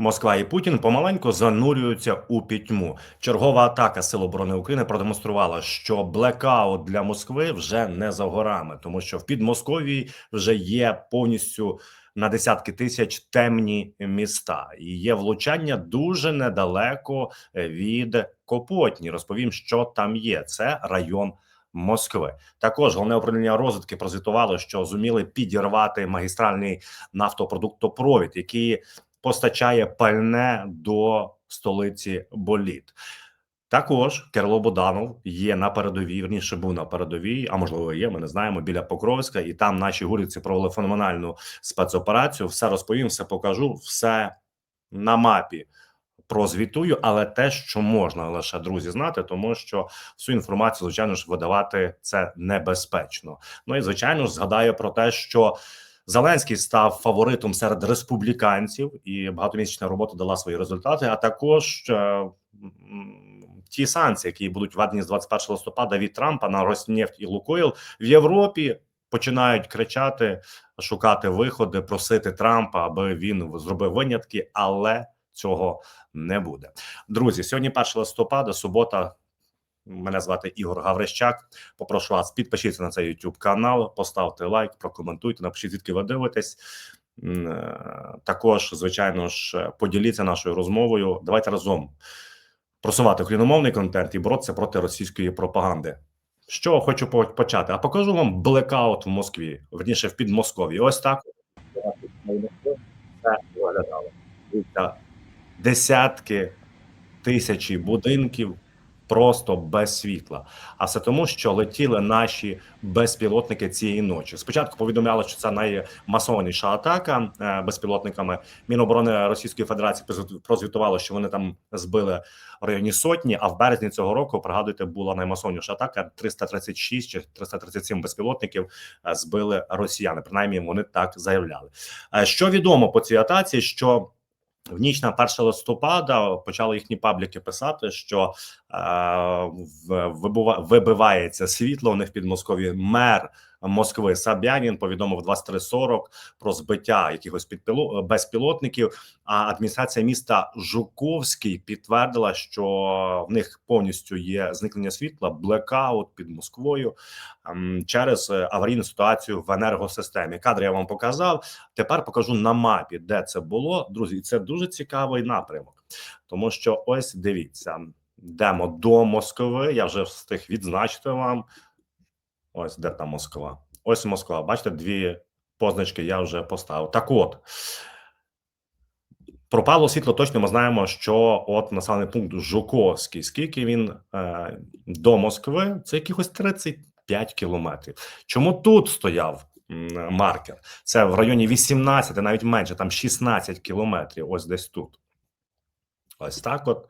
Москва і Путін помаленьку занурюються у пітьму. Чергова атака Сил оборони України продемонструвала, що блекаут для Москви вже не за горами, тому що в Підмосков'ї вже є повністю на десятки тисяч темні міста, і є влучання дуже недалеко від Копотні. Розповім, що там є. Це район. Москви також головне управління розвідки прозвітувало, що зуміли підірвати магістральний нафтопродуктопровід, який постачає пальне до столиці боліт. Також Кирило Боданов є на передовій, верніше був на передовій, а можливо є. Ми не знаємо біля Покровська, і там наші гурівці провели феноменальну спецоперацію. Все розповім, все покажу, все на мапі. Прозвітую, але те, що можна лише друзі знати, тому що всю інформацію, звичайно ж, видавати це небезпечно. Ну і звичайно ж, згадаю про те, що Зеленський став фаворитом серед республіканців, і багатомісячна робота дала свої результати. А також е, ті санкції, які будуть введені з 21 листопада від Трампа на Роснефть і Лукойл в Європі. Починають кричати, шукати виходи, просити Трампа, аби він зробив винятки, але цього не буде. Друзі, сьогодні 1 листопада, субота. Мене звати Ігор Гаврищак. Попрошу вас підпишіться на цей YouTube канал, поставте лайк, прокоментуйте, напишіть, звідки ви дивитесь. Е, також, звичайно ж, поділіться нашою розмовою. Давайте разом просувати україномовний контент і боротися проти російської пропаганди. Що хочу почати? А покажу вам блекаут в Москві, верніше в Підмосков'ї. Ось так виглядало. Десятки тисячі будинків просто без світла. А все тому, що летіли наші безпілотники цієї ночі. Спочатку повідомляли, що це наймасованіша атака е, безпілотниками. Міноборони Російської Федерації прозвітувало, що вони там збили в районі сотні. А в березні цього року пригадуйте, була наймасовніша атака. 336 чи 337 безпілотників е, збили росіяни. Принаймні вони так заявляли. Е, що відомо по цій атаці? що в ніч на 1 листопада почали їхні пабліки писати, що вибивається світло. У них під Москові мер Москви Сабянін повідомив 23.40 про збиття якихось підпіло... безпілотників. А адміністрація міста Жуковський підтвердила, що в них повністю є зникнення світла, блекаут під Москвою ем, через аварійну ситуацію в енергосистемі. Кадри я вам показав. Тепер покажу на мапі, де це було. Друзі, і це дуже цікавий напрямок, тому що ось дивіться. Йдемо до Москви. Я вже встиг відзначити вам. Ось де там Москва. Ось Москва. Бачите, дві позначки я вже поставив. Так от. Пропало світло точно ми знаємо, що от населений пункт Жуковський, скільки він е, до Москви, це якихось 35 кілометрів. Чому тут стояв маркер? Це в районі 18, навіть менше, там 16 кілометрів. Ось десь тут. Ось так от.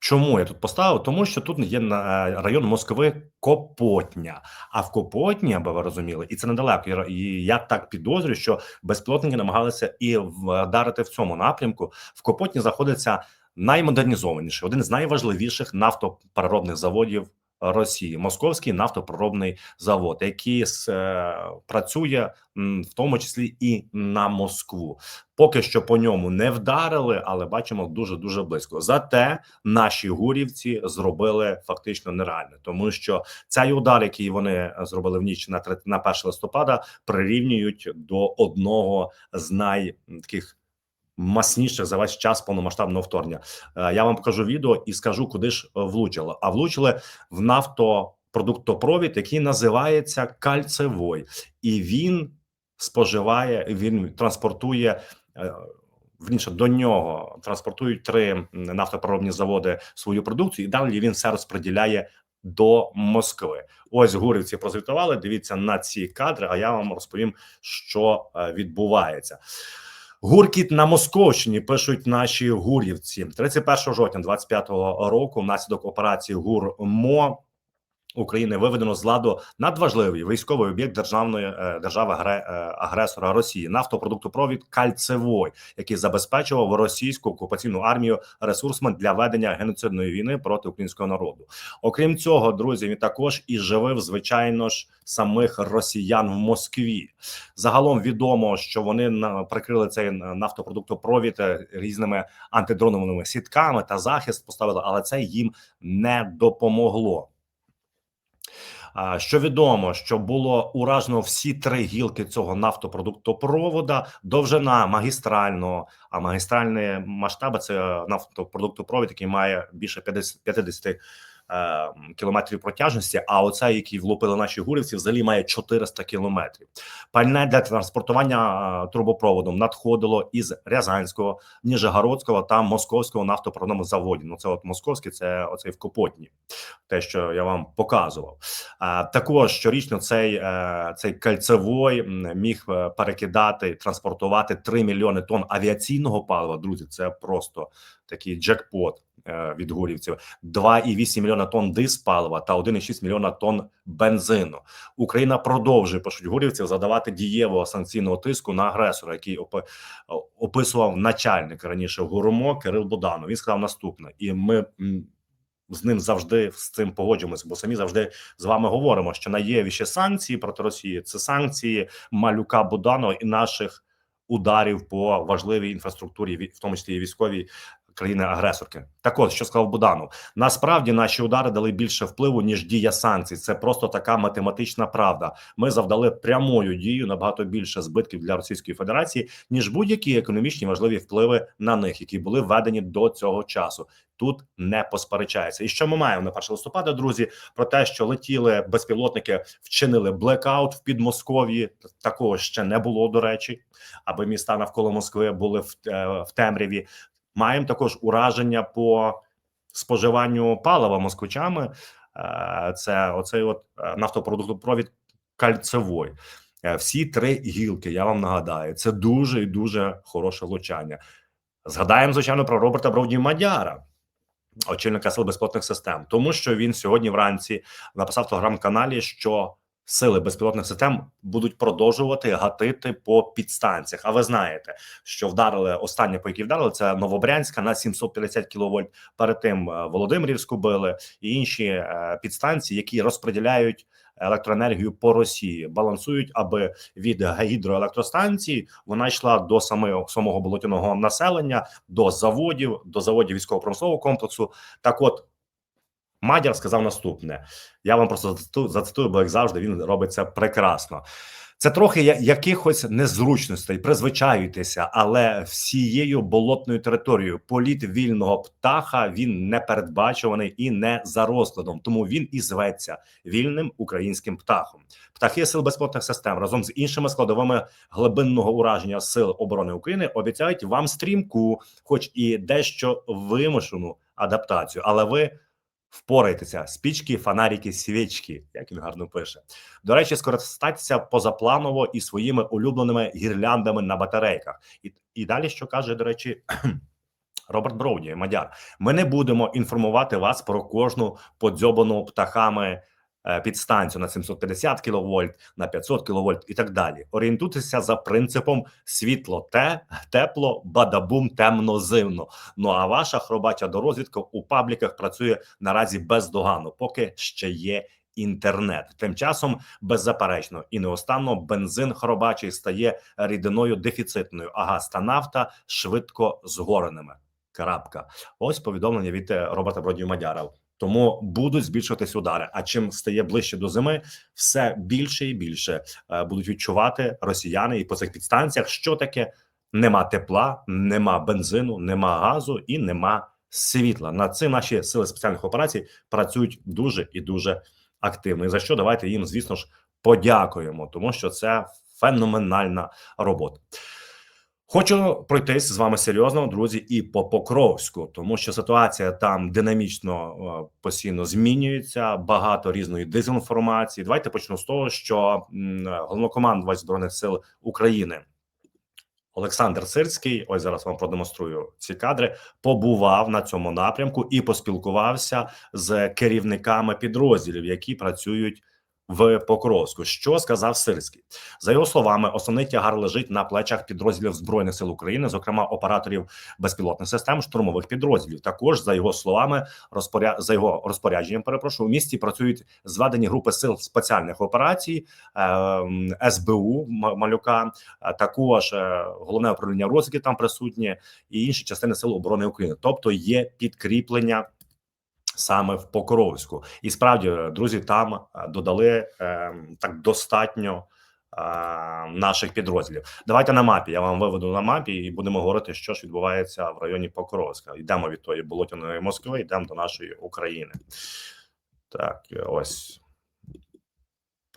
Чому я тут поставив? Тому що тут є е, район Москви Копотня. А в Копотні, аби ви розуміли, і це недалеко. І я так підозрюю, що безпілотники намагалися і вдарити в цьому напрямку. В Копотні знаходиться наймодернізованіший, один з найважливіших нафтопереробних заводів Росії, Московський нафтопроробний завод, який е, працює в тому числі і на Москву. Поки що по ньому не вдарили, але бачимо дуже дуже близько. Зате наші гурівці зробили фактично нереально, тому що цей удар, який вони зробили в ніч на на 1 листопада, прирівнюють до одного з най таких масніше за весь час повномасштабного вторгнення. Е, я вам покажу відео і скажу, куди ж е, влучило. А влучили в нафтопродуктопровід, який називається кальцевой, і він споживає, він транспортує. Е, Вніше до нього транспортують три нафтопроробні заводи свою продукцію, і далі він все розподіляє до Москви. Ось гурівці прозвітували. Дивіться на ці кадри. А я вам розповім, що відбувається. Гуркіт на Московщині пишуть наші гурівці 31 жовтня 25-го року. Внаслідок операції ГУР МО України виведено з ладу надважливий військовий об'єкт державної е, держави е, агресора Росії нафтопродуктопровід Кальцевой, який забезпечував російську окупаційну армію ресурсами для ведення геноцидної війни проти українського народу. Окрім цього, друзі, він також і живив звичайно ж самих росіян в Москві. Загалом відомо, що вони прикрили цей нафтопродуктопровід е, різними антидроновими сітками та захист поставили, але це їм не допомогло. Що відомо, що було уражено всі три гілки цього нафтопродуктопровода, довжина магістрального, а магістральні масштаби це нафтопродуктопровід, який має більше 50, 50 е, кілометрів протяжності. А оцей, який влупили наші гурівці, взагалі має 400 кілометрів. Пальне для транспортування е, трубопроводом надходило із Рязанського, Ніжегородського та Московського нафтопроводному заводі. Ну це от московський, це оцей в Копотні, те, що я вам показував. Також щорічно цей е, цей кальцевой міг е, перекидати транспортувати 3 мільйони тонн авіаційного палива. Друзі, це просто такий джекпот е, від гурівців. 2,8 мільйона тонн диспалива та 1,6 мільйона тонн бензину. Україна продовжує пишуть гурівців задавати дієвого санкційного тиску на агресора, який опи- описував начальник раніше ГУРМО Кирил Буданов. Він сказав наступне, і ми. з ним завжди з цим погоджуємося, бо самі завжди з вами говоримо, що найєвіші санкції проти Росії це санкції малюка Буданова і наших ударів по важливій інфраструктурі, в тому числі військовій країни-агресорки. Так от, що сказав Буданов, насправді наші удари дали більше впливу ніж дія санкцій. Це просто така математична правда. Ми завдали прямою дією набагато більше збитків для Російської Федерації ніж будь-які економічні важливі впливи на них, які були введені до цього часу. Тут не посперечається. І що ми маємо на 1 листопада, друзі, про те, що летіли безпілотники, вчинили блекаут в Підмосков'ї. Такого ще не було до речі, аби міста навколо Москви були в, е, в темряві. Маємо також ураження по споживанню палива москвичами. Е, Це оцей от е, нафтопродуктопровід кальцевой. Е, Всі три гілки, я вам нагадаю, це дуже і дуже хороше влучання. Згадаємо, звичайно, про Роберта Бровді Мадяра, очільника сил безпілотних систем, тому що він сьогодні вранці написав в телеграм-каналі, що сили безпілотних систем будуть продовжувати гатити по підстанціях. А ви знаєте, що вдарили останнє, по якій вдарили, це Новобрянська на 750 кВт. Перед тим е, Володимирівську били і інші е, підстанції, які розподіляють електроенергію по Росії, балансують, аби від гідроелектростанцій вона йшла до самого самого болотяного населення, до заводів, до заводів військово-промислового комплексу. Так, от Мадяр сказав наступне: я вам просто зацитую, бо як завжди він робить це прекрасно. Це трохи якихось незручностей, призвичаюйтеся, але всією болотною територією політ вільного птаха він не передбачуваний і не за розкладом, тому він і зветься вільним українським птахом. Птахи сил безпілотних систем разом з іншими складовими глибинного ураження сил оборони України обіцяють вам стрімку, хоч і дещо вимушену адаптацію, але ви. Впорайтеся, спічки, фонарики, свічки, як він гарно пише. До речі, скористатися позапланово і своїми улюбленими гірляндами на батарейках. І, і далі, що каже, до речі, Роберт Броуді, Мадяр, ми не будемо інформувати вас про кожну подзьобану птахами підстанцію на 750 кВт, на 500 кВт і так далі. Орієнтуйтеся за принципом світло те, тепло, бадабум, темно, зимно. Ну а ваша хробача дорозвідка у пабліках працює наразі бездоганно, поки ще є інтернет. Тим часом, беззаперечно і неостанно бензин хробачий стає рідиною дефіцитною, а газ та нафта швидко згореними. Крапка. Ось повідомлення від е, Роберта Бродів Мадяра. Тому будуть збільшуватись удари. А чим стає ближче до зими, все більше і більше е, будуть відчувати росіяни і по цих підстанціях, що таке нема тепла, нема бензину, нема газу і нема світла. На це наші сили спеціальних операцій працюють дуже і дуже активно. І за що давайте їм, звісно ж, подякуємо, тому що це феноменальна робота. Хочу пройтись з вами серйозно, друзі, і по Покровську, тому що ситуація там динамічно е, постійно змінюється. Багато різної дезінформації. Давайте почну з того, що головнокомандувач збройних сил України Олександр Сирський, ось зараз вам продемонструю ці кадри. Побував на цьому напрямку і поспілкувався з керівниками підрозділів, які працюють в Покровську. Що сказав Сирський? За його словами, основний тягар лежить на плечах підрозділів збройних сил України, зокрема операторів безпілотних систем, штурмових підрозділів. Також за його словами, розпоря... за його розпорядженням, перепрошую, у місті працюють зведені групи сил спеціальних операцій е, СБУ Малюка, також е, головне управління розвідки там присутнє, і інші частини сил оборони України. Тобто є підкріплення саме в Покровську. І справді, друзі, там е, додали е, так достатньо. е, Наших підрозділів давайте на мапі. Я вам виведу на мапі і будемо говорити, що ж відбувається в районі Покровська. Йдемо від тої болотяної Москви, йдемо до нашої України. Так, ось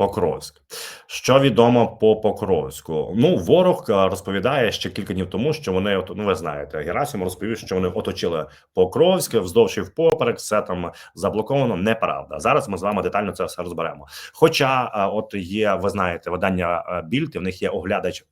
Покровськ. Що відомо по Покровську? Ну, ворог е, розповідає ще кілька днів тому, що вони ну ви знаєте, Герасим розповів, що вони оточили Покровське вздовж і впоперек, все там заблоковано. Неправда. Зараз ми з вами детально це все розберемо. Хоча, е, от є, ви знаєте, видання більти Більд, і в них є оглядач.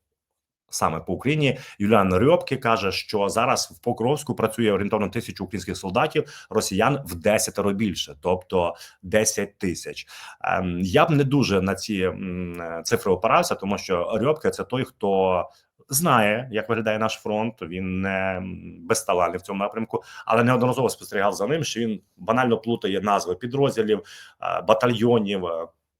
Саме по Україні Юліан Рьобки каже, що зараз в Покровську працює орієнтовно тисячу українських солдатів, росіян в десятеро більше, тобто 10 тисяч. Ем, Я б не дуже на ці е, цифри опирався, тому що Рьобка це той, хто знає, як виглядає наш фронт. Він не безталанний в цьому напрямку, але неодноразово спостерігав за ним, що він банально плутає назви підрозділів, е, батальйонів.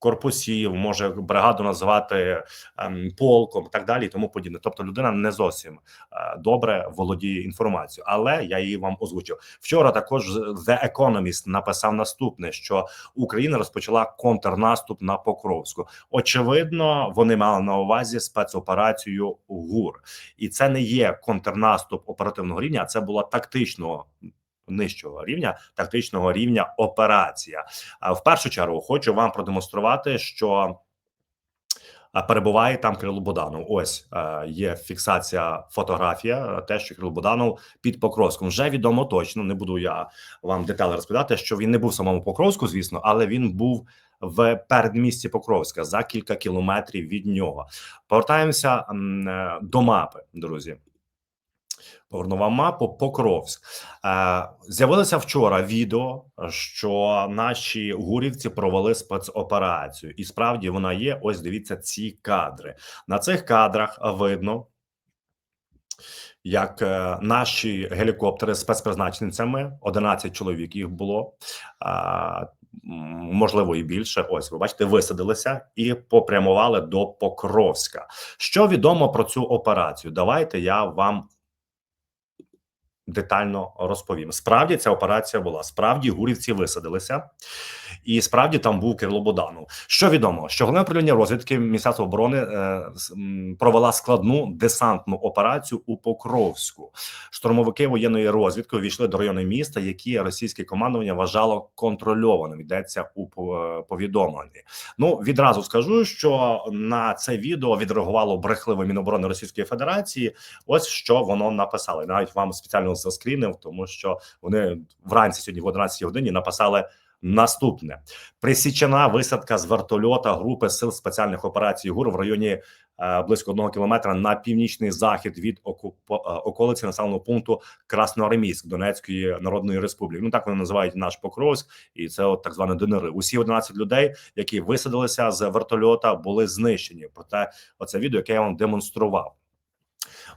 Корпусів може бригаду назвати ем, полком, так далі, і тому подібне. Тобто, людина не зовсім е, добре володіє інформацією, але я її вам озвучив вчора. Також The Economist написав наступне: що Україна розпочала контрнаступ на Покровську. Очевидно, вони мали на увазі спецоперацію ГУР, і це не є контрнаступ оперативного рівня, а це була тактичного. Нижчого рівня тактичного рівня операція. А в першу чергу хочу вам продемонструвати, що перебуває там Кирило Буданов. Ось е, є фіксація фотографія. е, Те, що Кирило Буданов під Покровськом вже відомо точно. Не буду я вам деталі розповідати, що він не був самому Покровську, звісно, але він був в передмісті Покровська за кілька кілометрів від нього. Повертаємося е, до мапи, друзі. Поверну вам мапу Покровськ. Е, З'явилося вчора відео, що наші гурівці провели спецоперацію, і справді вона є. Ось дивіться ці кадри. На цих кадрах видно, як е, наші гелікоптери з спецпризначенцями, 11 чоловік їх було. Можливо, і більше. Ось ви бачите, висадилися і попрямували до Покровська. Що відомо про цю операцію? Давайте я вам детально розповім. Справді ця операція була. Справді гурівці висадилися, і справді там був Кирило Боданов. Що відомо, що головне управління розвідки Міністерства оборони е, провела складну десантну операцію у Покровську. Штурмовики воєнної розвідки увійшли до району міста, які російське командування вважало контрольованим. Йдеться у повідомленні. Ну відразу скажу, що на це відео відреагувало брехливе Міноборони Російської Федерації. Ось що воно написали. Навіть вам спеціально заскрінив, тому що вони вранці сьогодні в 11 годині написали. Наступне присічена висадка з вертольота групи сил спеціальних операцій ГУР в районі е, близько одного кілометра на північний захід від окупо, е, околиці населеного пункту Красноармійськ Донецької Народної Республіки. Ну так вони називають наш Покровськ, і це от так зване ДНР. Усі 11 людей, які висадилися з вертольота, були знищені. Проте, оце відео, яке я вам демонстрував.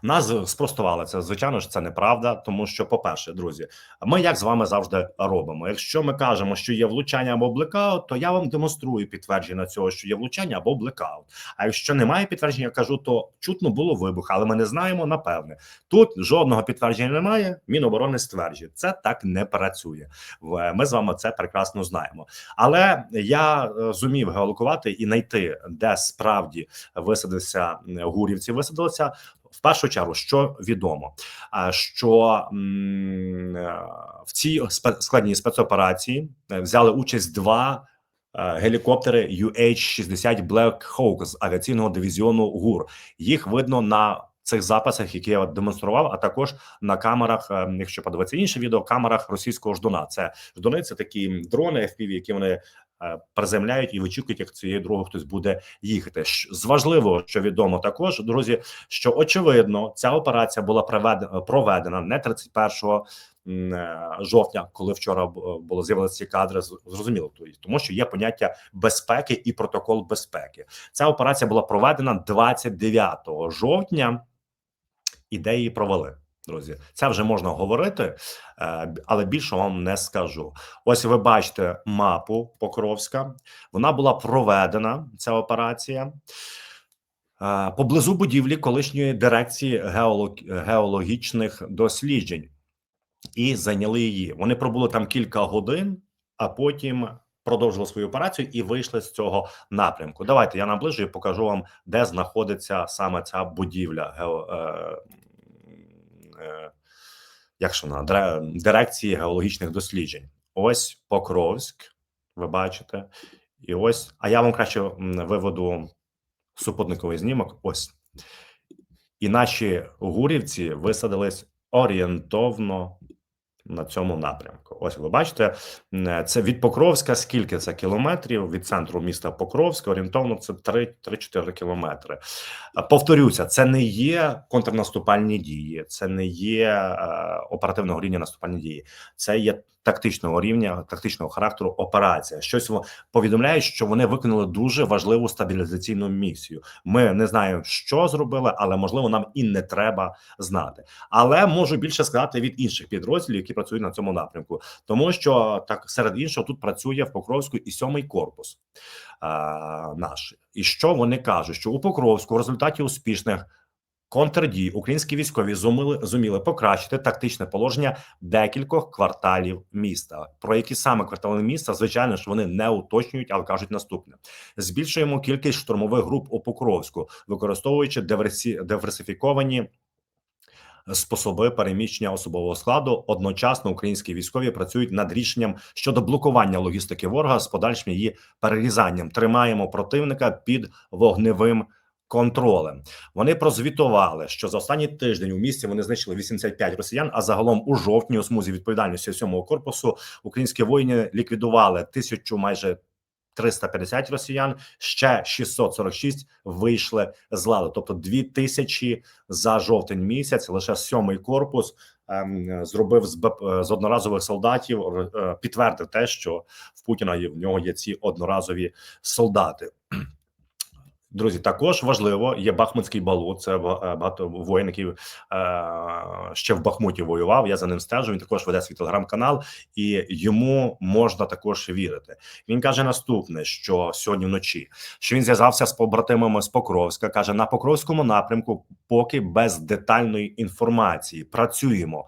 Нас спростували це. Звичайно ж, це неправда, тому що, по-перше, друзі, ми як з вами завжди робимо. Якщо ми кажемо, що є влучання або блекаут, то я вам демонструю підтвердження цього, що є влучання або блекаут. А якщо немає підтвердження, я кажу, то чутно було вибух, але ми не знаємо напевне. Тут жодного підтвердження немає. Міноборони стверджує, це так не працює. Ми з вами це прекрасно знаємо. Але я е, зумів геолокувати і знайти, де справді висадився гурівці, висадилися. Першу чергу, що відомо, що е, в цій складній спецоперації е, взяли участь два е, гелікоптери UH-60 Black Hawk з авіаційного дивізіону ГУР. Їх видно на цих записах, які я демонстрував, а також на камерах, якщо подивитися інше відео, камерах російського ждуна. Це ждуни, це такі дрони FPV, які вони приземляють і вичікують, як цією дорогою хтось буде їхати. З важливого, що відомо також, друзі, що очевидно ця операція була проведена, не 31 м, е, жовтня, коли вчора було з'явилися ці кадри. Зрозуміло, то- тому що є поняття безпеки і протокол безпеки. Ця операція була проведена 29 жовтня, і де її провели. Друзі, це вже можна говорити, е, але більше вам не скажу. Ось ви бачите мапу Покровська. Вона була проведена. Ця операція е, поблизу будівлі колишньої дирекції геологічних досліджень, і зайняли її. Вони пробули там кілька годин, а потім продовжили свою операцію і вийшли з цього напрямку. Давайте я наближу і покажу вам, де знаходиться саме ця будівля е, як що вона, дирекції геологічних досліджень. Ось Покровськ, ви бачите, і ось. А я вам краще виведу супутниковий знімок. Ось. І наші гурівці висадились орієнтовно на цьому напрямку. Ось ви бачите, це від Покровська. Скільки це кілометрів від центру міста Покровська? Орієнтовно це 3-4 кілометри. Повторюся, це не є контрнаступальні дії, це не є е, оперативного рівня наступальні дії, це є тактичного рівня, тактичного характеру операція. Щось повідомляє, що вони виконали дуже важливу стабілізаційну місію. Ми не знаємо, що зробили, але можливо нам і не треба знати. Але можу більше сказати від інших підрозділів, які працюють на цьому напрямку, тому що так серед іншого тут працює в Покровську і сьомий корпус а, наш. І що вони кажуть? Що у Покровську в результаті успішних контрдій українські військові зуміли зуміли покращити тактичне положення декількох кварталів міста. Про які саме квартали міста, звичайно ж, вони не уточнюють, але кажуть наступне: збільшуємо кількість штурмових груп у Покровську, використовуючи диверсі... диверсифіковані способи переміщення особового складу. Одночасно українські військові працюють над рішенням щодо блокування логістики ворога з подальшим її перерізанням. Тримаємо противника під вогневим. Контролем вони прозвітували, що за останній тиждень у місті вони знищили 85 росіян. А загалом у жовтні у смузі відповідальності сьомого корпусу українські воїни ліквідували тисячу майже 350 росіян. Ще 646 вийшли з ладу. Тобто 2000 за жовтень місяць. Лише сьомий корпус ем, зробив з, БП, з одноразових солдатів. е, Підтвердив те, що в Путіна є в нього є ці одноразові солдати. Друзі, також важливо є Бахмутський балут. Це е, багато воїн, е, ще в Бахмуті воював. Я за ним стежу. Він також веде свій телеграм-канал, і йому можна також вірити. Він каже наступне: що сьогодні вночі що він зв'язався з побратимами з Покровська. каже на Покровському напрямку, поки без детальної інформації працюємо.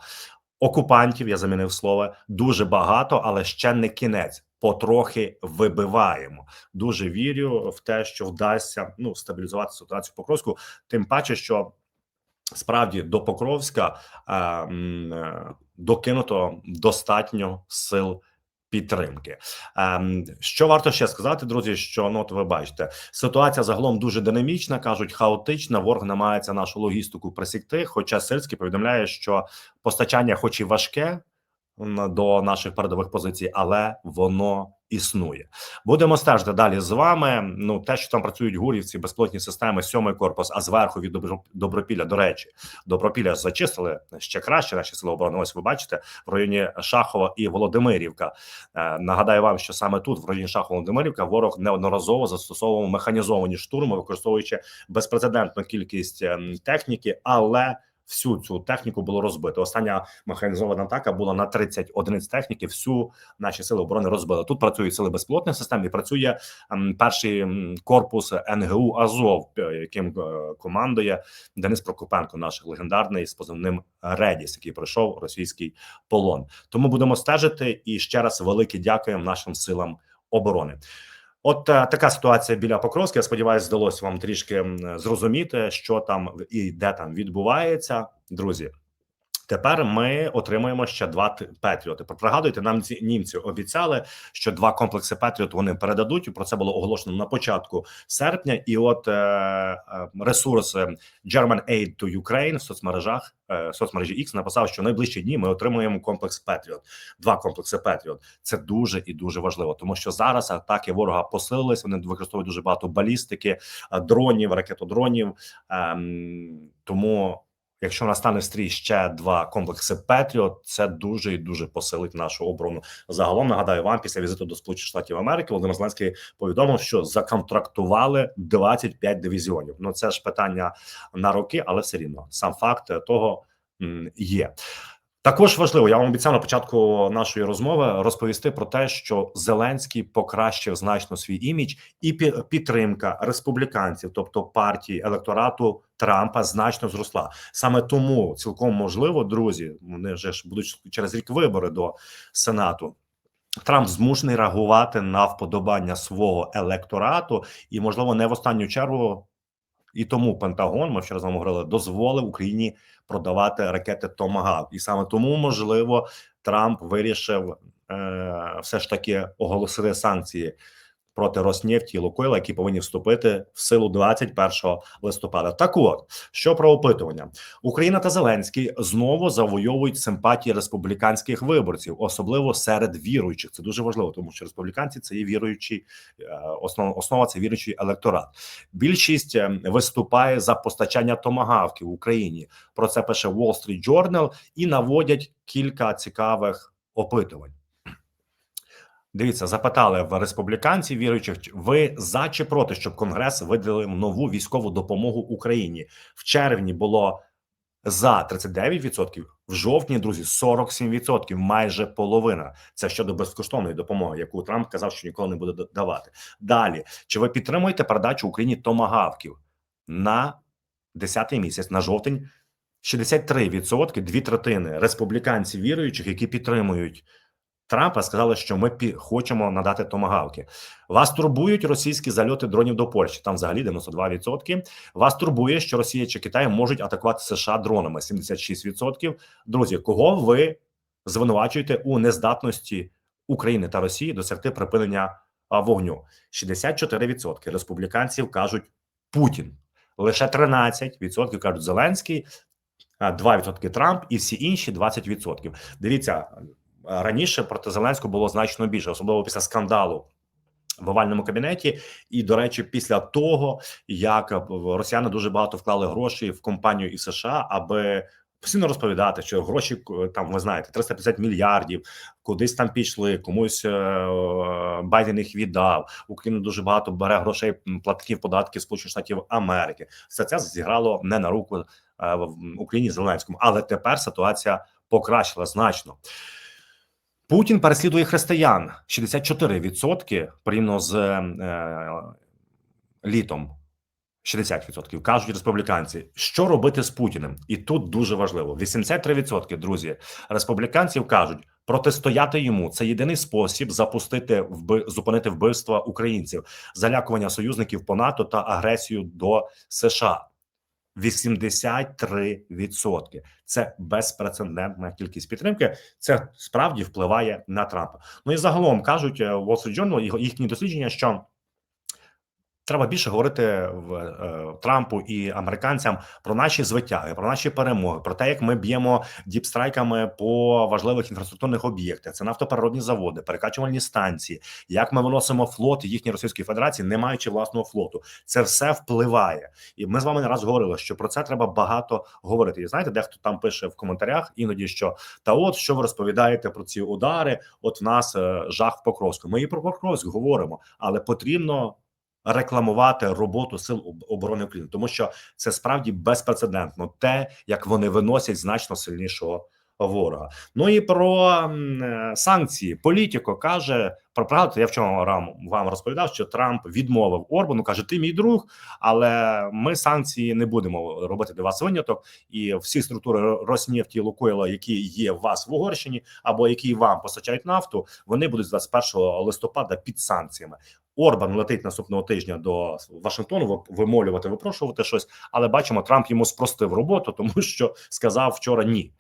Окупантів я замінив слово дуже багато, але ще не кінець. Потрохи вибиваємо. Дуже вірю в те, що вдасться ну стабілізувати ситуацію в Покровську. Тим паче, що справді до Покровська е, е, докинуто достатньо сил. Підтримки, Ем, що варто ще сказати, друзі? Що ну от ви бачите, ситуація загалом дуже динамічна, кажуть, хаотична. Ворог намагається нашу логістику присікти. Хоча Сирський повідомляє, що постачання, хоч і важке, до наших передових позицій, але воно існує. Будемо стежити далі з вами. Ну, те, що там працюють гурівці, безплотні системи, сьомий корпус, а зверху від Добропілля, до речі, Добропілля зачистили ще краще. Наші сили оборони. Ось ви бачите в районі Шахова і Володимирівка. Е, нагадаю вам, що саме тут, в районі Шахова Володимирівка, ворог неодноразово застосовував механізовані штурми, використовуючи безпрецедентну кількість ем, техніки, але всю цю техніку було розбито. Остання механізована атака була на 30 одиниць техніки. Всю наші сили оборони розбили. Тут працюють сили безпілотних систем і працює перший корпус НГУ Азов, е, яким е, командує Денис Прокопенко, наш легендарний з позивним Редіс, який пройшов російський полон. Тому будемо стежити і ще раз велике дякуємо нашим силам оборони. От е, така ситуація біля Покровська. Я сподіваюся, здалося вам трішки зрозуміти, що там і де там відбувається, друзі. Тепер ми отримуємо ще два Петріоти. Пригадуйте, нам ці німці обіцяли, що два комплекси Петріот вони передадуть. Про це було оголошено на початку серпня. І от е, е, ресурс е, German Aid to Ukraine в соцмережах е, соцмережі X написав, що в найближчі дні ми отримуємо комплекс Петріот. Два комплекси Петріот. Це дуже і дуже важливо, тому що зараз атаки ворога посилились. Вони використовують дуже багато балістики, е, дронів, ракетодронів. Ем, тому. Якщо настане стрій ще два комплекси Петріот, це дуже і дуже посилить нашу оборону. Загалом нагадаю вам після візиту до Сполучених Штатів Америки Володимир Зеленський повідомив, що законтрактували 25 дивізіонів. Ну це ж питання на роки, але все рівно сам факт того є. Також важливо, я вам обіцяв на початку нашої розмови розповісти про те, що Зеленський покращив значно свій імідж і пі- підтримка республіканців, тобто партії електорату Трампа, значно зросла. Саме тому цілком можливо, друзі, вони вже ж будуть через рік вибори до Сенату. Трамп змушений реагувати на вподобання свого електорату, і можливо не в останню чергу. І тому Пентагон, ми вчора з вами говорили, дозволив Україні продавати ракети Томагав. І саме тому, можливо, Трамп вирішив е, все ж таки оголосити санкції проти Роснефті і Лукойла, які повинні вступити в силу 21 листопада. Так от що про опитування Україна та Зеленський знову завойовують симпатії республіканських виборців, особливо серед віруючих. Це дуже важливо, тому що республіканці це є віруючі е, основа, основа це віруючий електорат. Більшість е, виступає за постачання томагавків в Україні. Про це пише Wall Street Journal і наводять кілька цікавих опитувань. Дивіться, запитали в республіканців віруючих, ви за чи проти, щоб Конгрес виділив нову військову допомогу Україні в червні було за 39%, в жовтні, друзі, 47%, майже половина. Це щодо безкоштовної допомоги, яку Трамп казав, що ніколи не буде давати. Далі, чи ви підтримуєте передачу Україні томагавків на 10-й місяць, на жовтень? 63%, дві третини республіканців віруючих, які підтримують Трампа, сказали, що ми хочемо надати томагавки. Вас турбують російські зальоти дронів до Польщі. Там взагалі 92%. Вас турбує, що Росія чи Китай можуть атакувати США дронами. 76%. Друзі, кого ви звинувачуєте у нездатності України та Росії досягти припинення вогню? 64% республіканців кажуть Путін. Лише 13% кажуть Зеленський, а, 2% Трамп і всі інші 20%. Дивіться, раніше проти Зеленського було значно більше, особливо після скандалу в овальному кабінеті. І до речі, після того як росіяни дуже багато вклали грошей в компанію і США, аби постійно розповідати, що гроші е, там ви знаєте 350 мільярдів, кудись там пішли, комусь е, Байден їх віддав. Україна дуже багато бере грошей платників податків Сполучених Штатів Америки. Все це зіграло не на руку е, в Україні Зеленському, але тепер ситуація покращила значно. Путін переслідує християн. 64% порівняно з е, літом. 60% кажуть республіканці, що робити з Путіним, і тут дуже важливо: 83% друзі. Республіканців кажуть, протистояти йому це єдиний спосіб запустити вби... зупинити вбивства українців, залякування союзників по НАТО та агресію до США. 83%. Це безпрецедентна кількість підтримки. Це справді впливає на Трампа. Ну і загалом кажуть е, Wall Street Journal, їхні дослідження, що треба більше говорити в е, Трампу і американцям про наші звитяги, про наші перемоги, про те, як ми б'ємо діпстрайками по важливих інфраструктурних об'єктах. Це нафтопереробні заводи, перекачувальні станції, як ми виносимо флот їхньої Російської Федерації, не маючи власного флоту. Це все впливає, і ми з вами не раз говорили, що про це треба багато говорити. І знаєте, дехто там пише в коментарях іноді, що та от що ви розповідаєте про ці удари? От в нас е, жах в Покровську. Ми і про Покровськ говоримо, але потрібно. Рекламувати роботу сил оборони України, тому що це справді безпрецедентно, те, як вони виносять значно сильнішого ворога. Ну і про е, санкції. Політико каже про правду. Я вчора вам, розповідав, що Трамп відмовив Орбану. каже: Ти мій друг, але ми санкції не будемо робити для вас виняток. І всі структури Роснефті, Лукойла, які є в вас в Угорщині, або які вам постачають нафту, вони будуть з 21 листопада під санкціями. Орбан летить наступного тижня до Вашингтону ви- вимолювати, випрошувати щось, але бачимо, Трамп йому спростив роботу, тому що сказав вчора ні.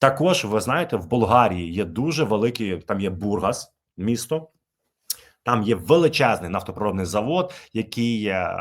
Також ви знаєте, в Болгарії є дуже великий, там є Бургас, місто. Там є величезний нафтопроводний завод, який е,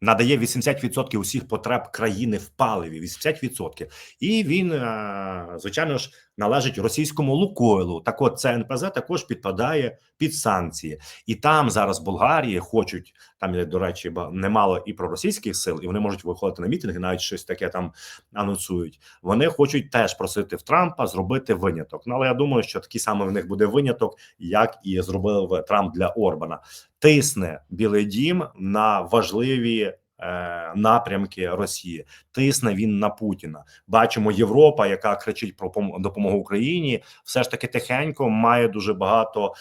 надає 80% усіх потреб країни в паливі. 80%. І він, е, звичайно ж, належить російському Лукойлу. Так от це НПЗ також підпадає під санкції, і там зараз Болгарії хочуть там, до речі, немало і проросійських сил, і вони можуть виходити на мітинги, навіть щось таке там анонсують. Вони хочуть теж просити в Трампа зробити виняток. Ну але я думаю, що такий самий в них буде виняток, як і зробив Трамп для Орбана. Тисне Білий Дім на важливі. Е, Напрямки Росії тисне він на Путіна. Бачимо Європа, яка кричить про пом- допомогу Україні, все ж таки тихенько має дуже багато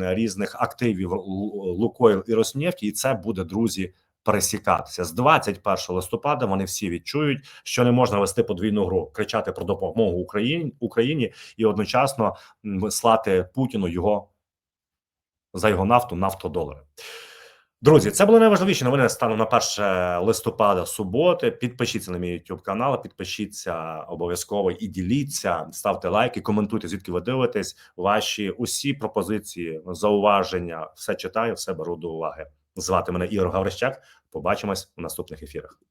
різних активів Лу- Лукойл і Роснефті, і це буде друзі пересікатися з 21 листопада. Вони всі відчують, що не можна вести подвійну гру, кричати про допомогу Україні Україні і одночасно слати Путіну його за його нафту, нафтодолари. Друзі, це були найважливіші новини станом на 1 листопада суботи. Підпишіться на мій YouTube канал, підпишіться обов'язково і діліться, ставте лайки, коментуйте, звідки ви дивитесь. Ваші усі пропозиції, зауваження, все читаю, все беру до уваги. Звати мене Ігор Гаврищак. Побачимось у наступних ефірах.